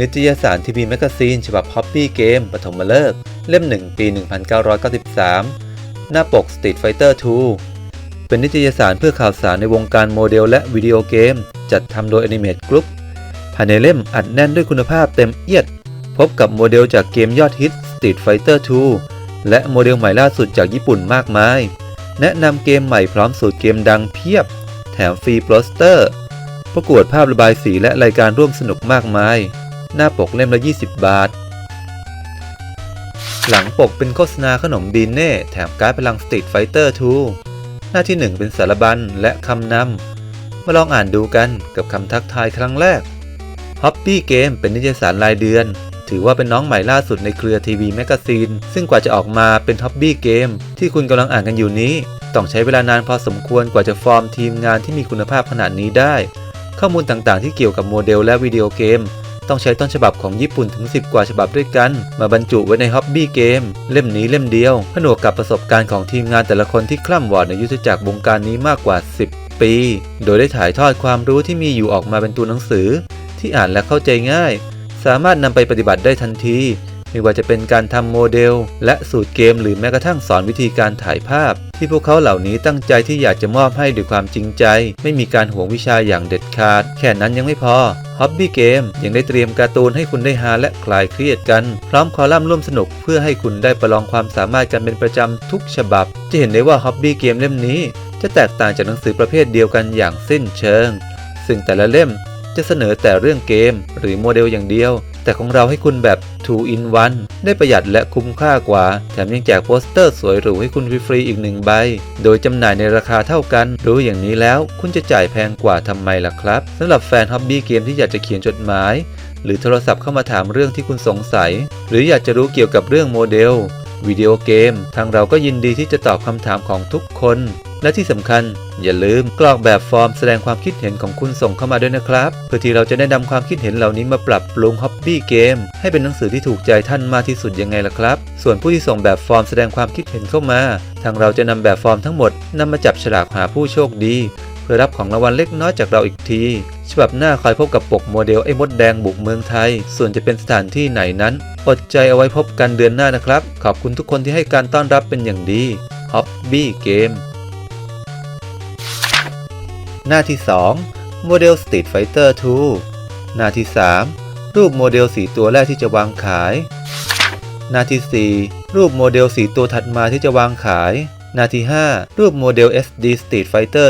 นิตยสารทีวีแมกกาซีนฉบับ Hobby Game ปฐมฤกษ์เล่ม 1 ปี 1993 หน้าปก Street Fighter 2 เป็นนิตยสารเพื่อข่าวสารในวงการโมเดลและวิดีโอเกม จัดทำโดย Animate Group ภายในเล่มอัดแน่นด้วยคุณภาพเต็มเอียด พบกับโมเดลจากเกมยอดฮิต Street Fighter 2 และโมเดลใหม่ล่าสุดจากญี่ปุ่นมากมาย แนะนำเกมใหม่พร้อมสูตรเกมดังเพียบ แถมฟรีโปสเตอร์ ประกวดภาพระบายสีและรายการร่วมสนุกมากมาย หน้าปกเล่มละ 20 บาท หลังปกเป็นโฆษณาขนมบีนเน่แถมการ์ดพลัง Street Fighter 2หน้าที่ 1 เป็นสารบัญและคำนำ มาลองอ่านดูกันกับคำทักทายครั้งแรก Hobby Game เป็นนิตยสารรายเดือน ถือว่าเป็นน้องใหม่ล่าสุดในเครือทีวีแมกกาซีน ซึ่งกว่าจะออกมาเป็น Hobby Game ที่คุณกำลังอ่านกันอยู่นี้ ต้องใช้เวลานานพอสมควรกว่าจะฟอร์มทีมงานที่มีคุณภาพขนาดนี้ได้ ข้อมูลต่างๆที่เกี่ยวกับโมเดลและวิดีโอเกม ต้องใช้ต้นฉบับของญี่ปุ่นถึง 10 กว่าฉบับด้วยกัน มาบรรจุไว้ในฮ็อบบี้เกม เล่มนี้เล่มเดียว ผนวกกับประสบการณ์ของทีมงานแต่ละคนที่คล่ำวอดในยุทธจักรวงการนี้มากกว่า 10 ปี โดยได้ถ่ายทอดความรู้ที่มีอยู่ออกมาเป็นตัวหนังสือ ที่อ่านและเข้าใจง่าย สามารถนำไปปฏิบัติได้ทันที ไม่ว่าจะเป็นการทำโมเดล และสูตรเกมหรือแม้กระทั่งสอนวิธีการถ่ายภาพ ที่พวกเขาเหล่านี้ตั้งใจที่อยากจะมอบให้ด้วยความจริงใจ ไม่มีการหวงวิชาอย่างเด็ดขาด แค่นั้นยังไม่พอ Hobby Game ยังได้เตรียมการ์ตูนให้คุณได้ฮาและคลายเครียดกัน พร้อมคอลัมน์ร่วมสนุกเพื่อให้คุณได้ประลองความสามารถกันเป็นประจำทุกฉบับ จะเห็นได้ว่า Hobby Game เล่มนี้จะแตกต่างจากหนังสือประเภทเดียวกันอย่างสิ้นเชิง ซึ่งแต่ละเล่มจะเสนอแต่เรื่องเกม หรือโมเดลอย่างเดียว แต่ของเราให้คุณแบบ 2 in 1 ได้ประหยัดและคุ้มค่ากว่า แถมยังแจกโปสเตอร์สวยหรูให้คุณฟรีๆอีกหนึ่งใบ โดยจำหน่ายในราคาเท่ากัน รู้อย่างนี้แล้วคุณจะจ่ายแพงกว่าทำไมล่ะครับสำหรับแฟนฮ็อบบี้เกมที่อยากจะเขียนจดหมาย หรือโทรศัพท์เข้ามาถามเรื่องที่คุณสงสัย หรืออยากจะรู้เกี่ยวกับเรื่องโมเดลวิดีโอเกม ทางเราก็ยินดีที่จะตอบคำถามของทุกคน และที่สำคัญ อย่าลืมกรอกแบบฟอร์มแสดงความคิดเห็นของคุณส่งเข้ามาด้วยนะครับ เพื่อที่เราจะได้นำความคิดเห็นเหล่านี้มาปรับปรุงฮ็อบบี้เกมให้เป็นหนังสือที่ถูกใจท่านมากที่สุดยังไงล่ะครับ ส่วนผู้ที่ส่งแบบฟอร์มแสดงความคิดเห็นเข้ามา ทางเราจะนำแบบฟอร์มทั้งหมดนำมาจับฉลากหาผู้โชคดีเพื่อรับของรางวัลเล็กน้อยจากเราอีกที ฉบับหน้าคอยพบกับปกโมเดลไอ้มดแดงบุกเมืองไทย ส่วนจะเป็นสถานที่ไหนนั้น อดใจเอาไว้พบกันเดือนหน้านะครับ ขอบคุณทุกคนที่ให้การต้อนรับเป็นอย่างดี Hobby Game หน้าที่ 2 โมเดล Street Fighter 2 หน้าที่ 3 รูปโมเดลสีตัวแรกที่จะวางขาย หน้าที่ 4 รูปโมเดลสีตัวถัดมาที่จะวางขาย หน้าที่ 5 รูปโมเดล SD Street Fighter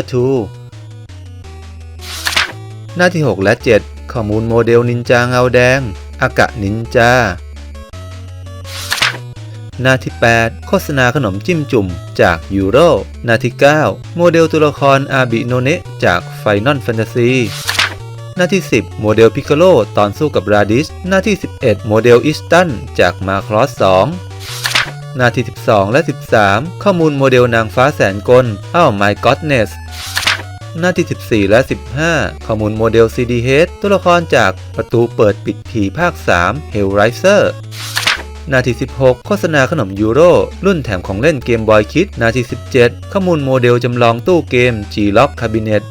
2 หน้าที่ 6 และ 7 ข้อมูลโมเดลนินจาเงาแดง อากะนินจา หน้าที่ 8 โฆษณาขนมจิ้มจุ่มจากยูโรหน้าที่ 9 โมเดลตัวละครอาบิโนเนะจาก Final Fantasy หน้าที่ 10 โมเดลพิคโลตอนสู้กับราดิช หน้าที่ 11 โมเดลอิสตันจากมาครอส 2 หน้าที่ 12 และ 13 ข้อมูลโมเดลนางฟ้าแสนกลอ้าว My Godness หน้าที่ 14 และ 15 ข้อมูลโมเดล CDH ตัวละครจากประตูเปิดปิดผีภาค 3 Hellraiser นาที 16 โฆษณาขนมยูโร รุ่นแถมของเล่นเกมบอยคิด นาที 17 ข้อมูลโมเดลจำลองตู้เกม G-Lock Cabinet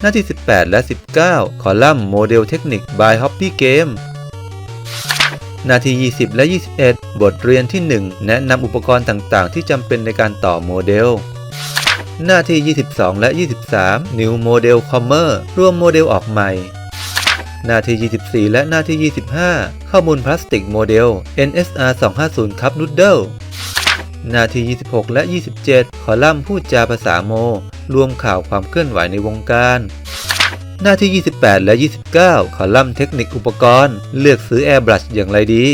หน้าที่ 18 และ 19 คอลัมน์โมเดลเทคนิค by Hobby Game นาที่20 และ 21 บทเรียนที่ 1 แนะนำอุปกรณ์ต่างๆ ที่จำเป็นในการต่อโมเดล หน้าที่ 22 และ 23 New Model Commer รวมโมเดลออกใหม่ หน้าที่ 24 และหน้าที่ 25 ข้อมูลพลาสติกโมเดล NSR 250 Cup Noodle หน้าที่ 26 และ 27 คอลัมน์พูดจาภาษาโม รวมข่าวความเคลื่อนไหวในวงการ หน้าที่ 28 และ 29 คอลัมน์เทคนิคอุปกรณ์ เลือกซื้อ Airbrush อย่างไรดี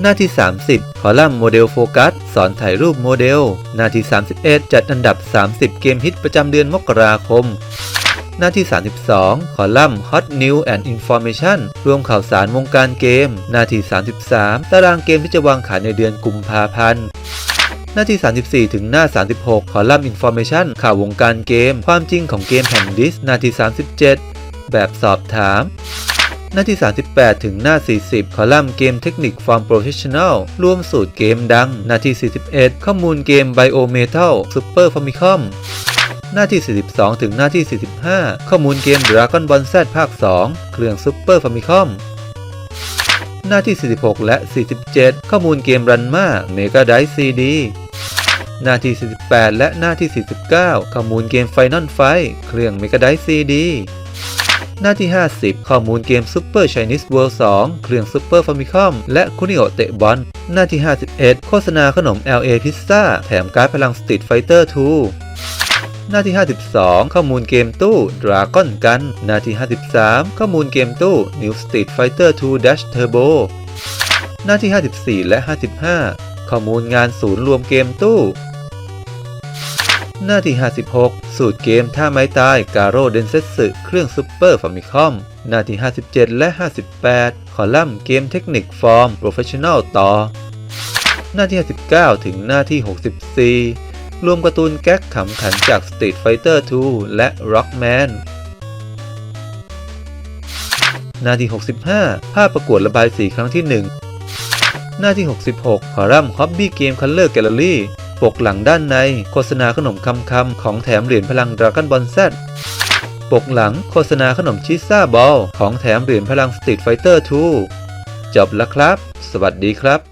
หน้าที่ 30 คอลัมน์โมเดลโฟกัส สอนถ่ายรูปโมเดล หน้าที่ 31 จัดอันดับ 30 เกมฮิตประจำเดือนมกราคม หน้าที่ 32 คอลัมน์ Hot New and Information รวมข่าวสารวงการเกม หน้าที่ 33 ตารางเกมที่จะวางขายในเดือนกุมภาพันธ์หน้าที่ 34 ถึงหน้า 36 คอลัมน์ Information ข่าววงการเกม ความจริงของเกมแผ่นดิส หน้าที่ 37 แบบสอบถาม หน้าที่ 38 ถึงหน้า 40 คอลัมน์เกมเทคนิค From Professional รวมสูตรเกมดัง หน้าที่ 41 ข้อมูลเกม Biometal Super Famicom หน้าที่ 42 ถึงหน้าที่ 45 ข้อมูลเกม Dragon Ball Z ภาค 2 เครื่อง Super Famicom หน้าที่ 46 และ 47 ข้อมูลเกมรันมาเมกาไดซีดีหน้าที่ 48 และหน้าที่ 49 ข้อมูลเกม Final Fight เครื่อง Mega d i ซีดีหน้าที่ 50 ข้อมูลเกม Super Chinese World 2 เครื่อง Super Famicom และคุนิโอเตะบอลหน้าที่ 51 โฆษณาขนม LA Pizza แถมการ์ดพลัง Street Fighter 2 หน้าที่ 52 ข้อมูลเกมตู้ Dragon Gun หน้าที่ 53 ข้อมูลเกมตู้ New Street Fighter 2 Dash Turbo หน้าที่ 54 และ 55 ข้อมูลงานศูนย์รวมเกมตู้ หน้าที่ 56 สูตรเกมท่าไม้ตายกาโรเดนเซสึเครื่องซุปเปอร์ฟามิคอมหน้าที่ 57 และ 58 คอลัมน์เกมเทคนิคฟอร์มโปรเฟชชั่น a ลต่อ หน้าที่ 59 ถึงหน้าที่ 64 รวมการ์ตูนแก๊กขำขันจาก Street Fighter 2 และ Rockman หน้าที่65 ภาพประกวดระบายสีครั้งที่ 1 หน้าที่ 66 คอลัมน์ Hobby Game Color Gallery ปกหลังด้านใน โฆษณาขนมคำคำของแถมเหรียญพลัง Dragon Ball Z ปกหลังโฆษณาขนมชิซ่าบอลของแถมเหรียญพลัง Street Fighter 2จบแล้วครับ สวัสดีครับ